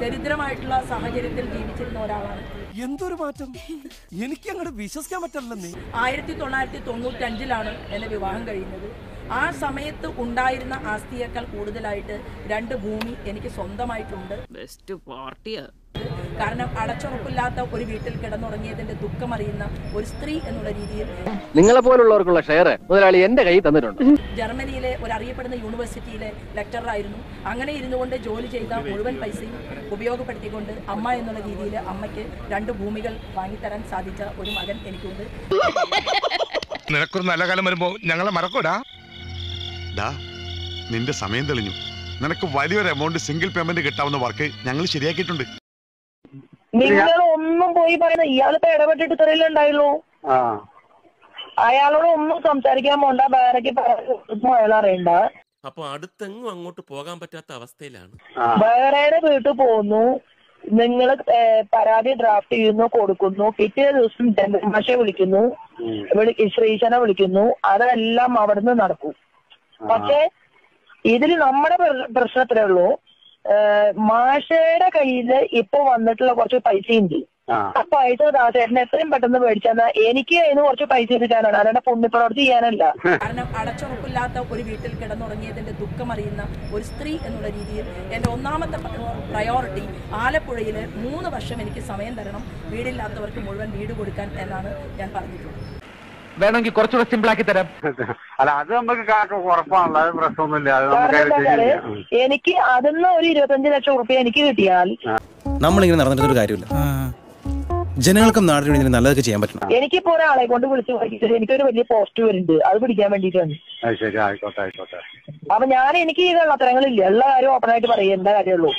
ദരിദ്രമായിട്ടുള്ള സാഹചര്യത്തിൽ ജീവിച്ചിരുന്ന ഒരാളാണ്. എന്തൊരു മാറ്റം? എനിക്ക് അങ്ങോട്ട് വിശ്വസിക്കാൻ പറ്റില്ലെന്നേ ആയിരത്തി തൊള്ളായിരത്തി തൊണ്ണൂറ്റി അഞ്ചിലാണ് എന്നെ വിവാഹം കഴിയുന്നത് ആ സമയത്ത് ഉണ്ടായിരുന്ന ആസ്തിയേക്കാൾ കൂടുതലായിട്ട് രണ്ട് ഭൂമി എനിക്ക് സ്വന്തമായിട്ടുണ്ട്. ബെസ്റ്റ് പാർട്ടിയാ കാരണം അടച്ചുറപ്പില്ലാത്ത ഒരു വീട്ടിൽ കിടന്നുറങ്ങിയതിന്റെ ദുഃഖം അറിയുന്ന ഒരു സ്ത്രീ എന്നുള്ള രീതിയിൽ നിങ്ങളെ പോലുള്ളവർക്കുള്ള ഷെയർ മുതലാളി എന്റെ കയ്യിൽ തന്നിട്ടുണ്ട്. ജർമ്മനിയിലെ ഒരു അറിയപ്പെടുന്ന യൂണിവേഴ്സിറ്റിയിലെ ലെക്ചറായിരുന്നു. അങ്ങനെ ഇരുന്നുകൊണ്ട് ജോലി ചെയ്ത മുഴുവൻ പൈസയും ഉപയോഗപ്പെടുത്തിക്കൊണ്ട് അമ്മ എന്നുള്ള രീതിയിൽ അമ്മയ്ക്ക് രണ്ട് ഭൂമികൾ വാങ്ങിത്തരാൻ സാധിച്ച ഒരു മകൻ എനിക്കുണ്ട്. നിനക്കൊരു നല്ല കാലം വരുമ്പോ ഞങ്ങളെ മറക്കൂടാ? നിന്റെ സമയം തെളിഞ്ഞു. നിനക്ക് വലിയൊരു എമൗണ്ട് സിംഗിൾ പേയ്മെന്റ് കിട്ടാവുന്ന വർക്ക് ഞങ്ങൾ ശരിയാക്കിയിട്ടുണ്ട്. നിങ്ങൾ ഒന്നും പോയി പറയുന്ന ഇയാളിപ്പോ ഇടപെട്ടിട്ട് ഇത്രയല്ലേ ഉണ്ടായുള്ളൂ അയാളോട് ഒന്നും സംസാരിക്കാൻ പോണ്ട വേറെക്ക് പറഞ്ഞു അയാൾ അറിയണ്ട. അപ്പൊ അടുത്തെങ്ങും അങ്ങോട്ട് പോകാൻ പറ്റാത്ത അവസ്ഥയിലാണ്. വേറെ വീട്ടിൽ പോകുന്നു നിങ്ങൾ പരാതി ഡ്രാഫ്റ്റ് ചെയ്യുന്നു കൊടുക്കുന്നു. പിറ്റേ ദിവസം ജന്മമാഷെ വിളിക്കുന്നു. വിളി ശ്രീശനെ വിളിക്കുന്നു. അതെല്ലാം അവിടുന്ന് നടക്കും. പക്ഷെ ഇതിൽ നമ്മുടെ പ്ര- മാഷയുടെ കയ്യിൽ ഇപ്പൊ വന്നിട്ടുള്ള കുറച്ച് പൈസ ഉണ്ട്. ആ. പൈസ ദാസേട്ടനെ എത്രയും പെട്ടെന്ന് മേടിച്ചാൽ എനിക്ക് അതിന് കുറച്ച് പൈസ എടുക്കാനാണ് അല്ലാണ്ട് പുണ്യപ്രവർത്തി ചെയ്യാനല്ല. കാരണം അടച്ചുറപ്പില്ലാത്ത ഒരു വീട്ടിൽ കിടന്നുറങ്ങിയതിന്റെ ദുഃഖം അറിയുന്ന ഒരു സ്ത്രീ എന്നുള്ള രീതിയിൽ എന്റെ ഒന്നാമത്തെ പ്രയോറിറ്റി ആലപ്പുഴയിൽ മൂന്ന് വർഷം എനിക്ക് സമയം തരണം. വീടില്ലാത്തവർക്ക് മുഴുവൻ വീട് കൊടുക്കാൻ എന്നാണ് ഞാൻ പറഞ്ഞിട്ടുള്ളത്. വേണമെങ്കിൽ കുറച്ചുകൂടെ സിമ്പിൾ ആക്കി തരാം. അല്ല അത് നമുക്ക് ഉറപ്പാണല്ലോ. അത് പ്രശ്നമൊന്നുമില്ല. അത് നമുക്ക് എനിക്ക് അതിന്ന് ഒരു ഇരുപത്തഞ്ച് ലക്ഷം റുപ്യ എനിക്ക് കിട്ടിയാൽ നമ്മളിങ്ങനെ നടന്നിട്ട് ഒരു കാര്യമില്ല ജനങ്ങൾക്കും നാടിനും വേണ്ടി നല്ലതൊക്കെ ചെയ്യാൻ പറ്റണം. എനിക്കിപ്പോ ഒരാളെ കൊണ്ട് വിളിച്ചു വായിച്ചിട്ട് എനിക്കൊരു വലിയ പോസ്റ്റ് വരുന്നുണ്ട്. അത് പിടിക്കാൻ വേണ്ടിട്ടാണ് അത് ശരി ആയിക്കോട്ടെ ആയിക്കോട്ടെ. അപ്പൊ ഞാൻ എനിക്ക് ഈ കള്ളത്തരങ്ങളില്ല എല്ലാ കാര്യവും ഓപ്പൺ ആയിട്ട് പറയും. എന്താ കാര്യമുള്ളൂ?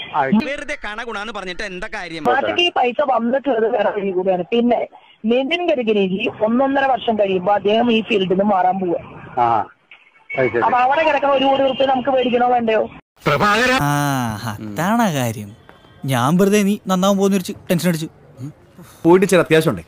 വെറുതെ കണ ഗുണാന്ന് പറഞ്ഞിട്ട് എന്താ കാര്യം? മാറ്റക്ക് ഈ പൈസ വന്നിട്ടുള്ളത് വേറെ കൂടെയാണ്. പിന്നെ നിതിൻ ഗഡ്കരിജി ഒന്നൊന്നര വർഷം കഴിയുമ്പോ അദ്ദേഹം ഈ ഫീൽഡിൽ നിന്ന് മാറാൻ പോവുക. ശരി. അപ്പൊ അവിടെ കിടക്കുന്ന ഒരു കോടി റുപ്യ നമുക്ക് മേടിക്കണോ വേണ്ടയോ? ആ അതാണ് കാര്യം. ഞാൻ വെറുതെ നീ നന്നാവും പോകുന്ന ടെൻഷൻ അടിച്ചു. പോയിട്ട് ചില അത്യാവശ്യം ഉണ്ട്